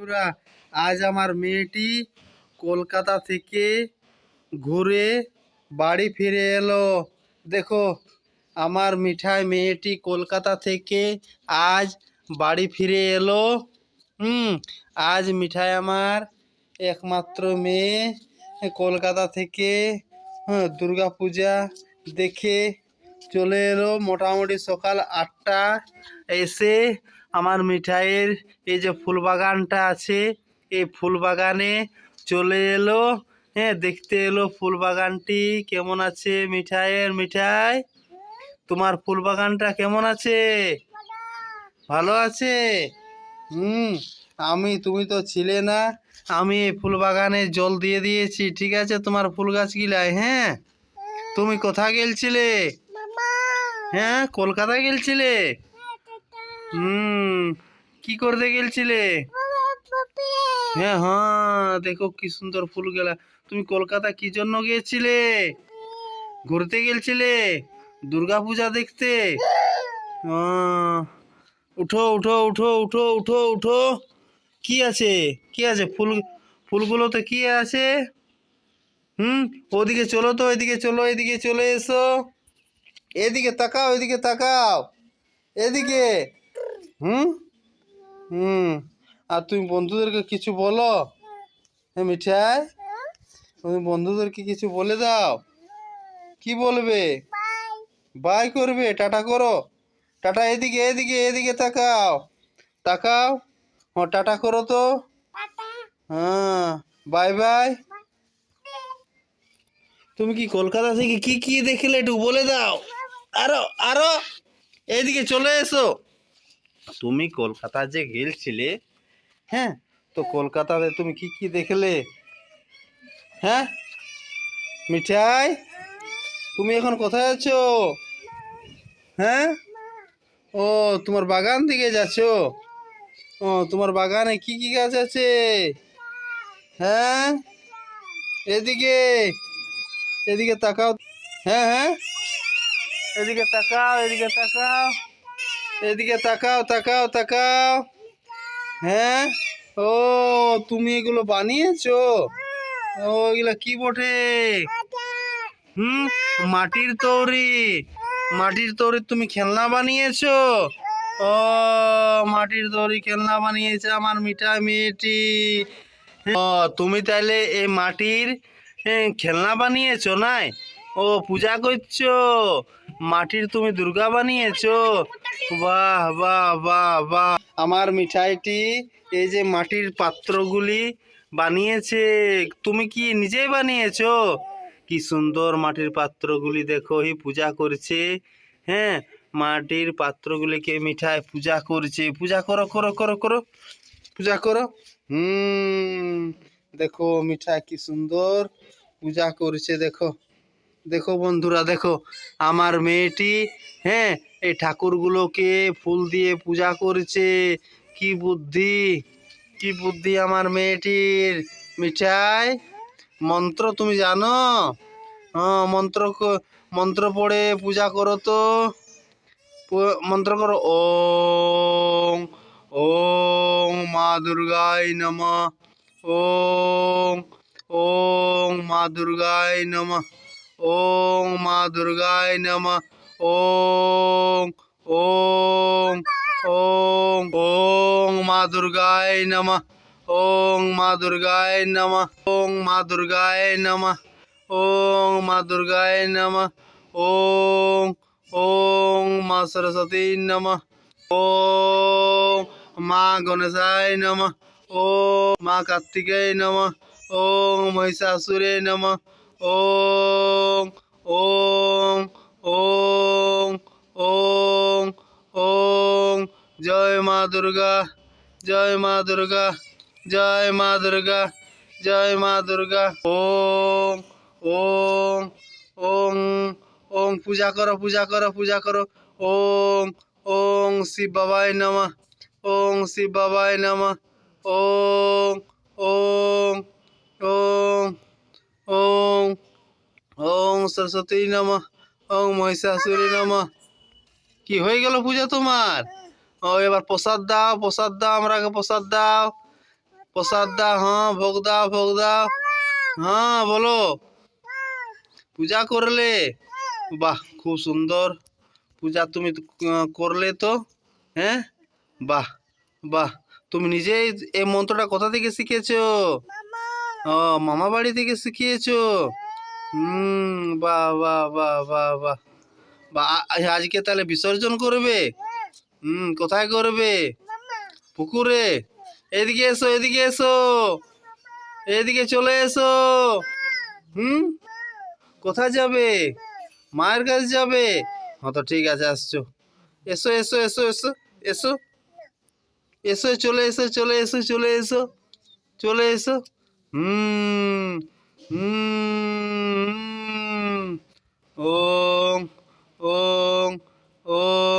বন্ধুরা, আজ আমার মেয়েটি কলকাতা থেকে ঘুরে বাড়ি ফিরে এলো। দেখো, আমার মিঠাই মেয়েটি কলকাতা থেকে আজ বাড়ি ফিরে এলো। হুম, আজ মিঠাই আমার একমাত্র মেয়ে কলকাতা থেকে হ্যাঁ দুর্গা পূজা দেখে চলে এলো। মোটামুটি সকাল আটটা এসে আমার মিঠাইয়ের এই যে ফুল বাগানটা আছে এই ফুল বাগানে চলে এলো। হ্যাঁ দেখতে এলো ফুল বাগানটি কেমন আছে মিঠাইয়ের মিঠাই? তোমার ফুল বাগানটা কেমন আছে? ভালো আছে? হুম আমি তুমি তো ছিলে না। আমি এই ফুল বাগানে জল দিয়ে দিয়েছি। ঠিক আছে তোমার ফুল গাছগুলায় হ্যাঁ? তুমি কোথায় গেলছিলে? হ্যাঁ কলকাতা গেলছিলে? হুম, কি করতে গেলছিলে? হ্যাঁ হ্যাঁ দেখো কি সুন্দর ফুল গেলা। তুমি কলকাতা কি জন্য গিয়েছিলে ঘুরতে গেলছিলে? দুর্গা পূজা দেখতে। উঠো উঠো উঠো উঠো উঠো উঠো। কি আছে? কি আছে? ফুল, ফুলগুলোতে কি আছে? হুম, ওদিকে চলো তো, এদিকে চলো, এদিকে চলে এসো। এদিকে তাকাও এদিকে তাকাও। এদিকে। হুম? হুম। আর তুমি বন্ধুদেরকে কিছু বলো? হ্যাঁ মিঠাই? তুমি বন্ধুদেরকে কিছু বলে দাও। কি বলবে? বাই করবে টাটা করো। টাটা এদিকে এদিকে এদিকে তাকাও। তাকাও। ও টাটা করো তো। হ্যাঁ বাই বাই। তুমি কি কলকাতা থেকে কি কি দেখলে একটু বলে দাও। আরও আরও। এদিকে চলে এসো। তুমি কলকাতা যে গেলছিলে হ্যাঁ? তো কলকাতাতে তুমি কি কি দেখলে? হ্যাঁ? মিঠাই, তুমি এখন কোথায় আছো? হ্যাঁ? ও, তোমার বাগান দিকে যাচ্ছ? ও, তোমার বাগানে কি কি গাছ আছে? হ্যাঁ? এদিকে এদিকে তাকাও। হ্যাঁ হ্যাঁ? এদিকে তাকাও এদিকে তাকাও। এদিকে তাকাও তাকাও তাকাও। হ্যাঁ? ও, তুমি এগুলো বানিয়েছো? ও কি বটে? হুম, মাটির তৈরি। মাটির তৈরি তুমি খেলনা বানিয়েছো? ও, মাটির তৈরি খেলনা বানিয়েছে আমার মিঠা মেয়েটি। ও, তুমি তাহলে এই মাটির খেলনা বানিয়েছো নাই? ও, পূজা করছ? মাটির তুমি দুর্গা বানিয়েছো? বাহ বাহ বাহ বাহ। আমার মিঠাইটি এই যে মাটির পাত্রগুলি বানিয়েছে। তুমি কি নিজেই বানিয়েছো? কি সুন্দর মাটির পাত্রগুলি দেখো, এই পূজা করছে। হ্যাঁ মাটির পাত্রগুলিকে মিঠাই পূজা করছে। পূজা করো করো করো করো। পূজা করো। হুম, দেখো মিঠাই কি সুন্দর পূজা করছে, দেখো। দেখো বন্ধুরা, দেখো, আমার মেয়েটি হ্যাঁ এই ঠাকুরগুলোকে ফুল দিয়ে পূজা করছে। কি বুদ্ধি কি বুদ্ধি আমার মেয়েটির। মিঠাই, মন্ত্র তুমি জানো? হ্যাঁ মন্ত্র মন্ত্র পড়ে পূজা করো তো। মন্ত্র করো, ওং ওং, মা দুর্গায় নমঃ, ওং ওং, মা দুর্গায় নমঃ। ওং মা দুর্গায় নমঃ। ওং ওং ওং ওং মা দুর্গায় নমঃ। ওং মা দুর্গায় নমঃ। ওং মা দুর্গায় নমঃ। ওং মা দুর্গায় নমঃ। ওং ওং মা সরস্বতী নমঃ। ওং মা গণেশায় নমঃ। ওং মা কার্তিকায় নমঃ। ওং মহিষাসুরে নমঃ। ওং ওং ওং ওং ওং জয় মা দুর্গা জয় মা দুর্গা জয় মা দুর্গা জয় মা দুর্গা ওং ওং ওং ওং পূজা করো পূজা করো পূজা করো ওং ওং শিব বাবায় নমঃ ওং শিব বাবায় নমঃ ওং ওং ওং ওং ওং সরস্বতী নমঃ ওং মহিষাসুরী নমঃ। কি হয়ে গেল পূজা তোমার? ও, এবার প্রসাদ দাও প্রসাদ দাও আমরাকে প্রসাদ দাও। প্রসাদ দাও হ্যাঁ ভোগ দাও ভোগ দাও। হ্যাঁ বলো। পূজা করলে? বাহ, খুব সুন্দর। পূজা তুমি করলে তো হ্যাঁ? বাহ বাহ। তুমি নিজেই এই মন্ত্রটা কোথা থেকে শিখেছো? ও, মামা বাড়ি থেকে শিখিয়েছো? হুম, বাহ বাহ বাহ বাহ বা, আ- আজকে তাহলে বিসর্জন করবে? হুম, কোথায় করবে? পুকুরে? এদিকে এসো এদিকে এসো। এদিকে চলে এসো। হুম? কোথায় যাবে? মায়ের কাছে যাবে? হ্যাঁ তো ঠিক আছে, আসছো। এসো এসো এসো এসো এসো। এসো, চলে এসো চলে এসো চলে এসো। চলে এসো। হুম হুম ওং ওং ওং ওং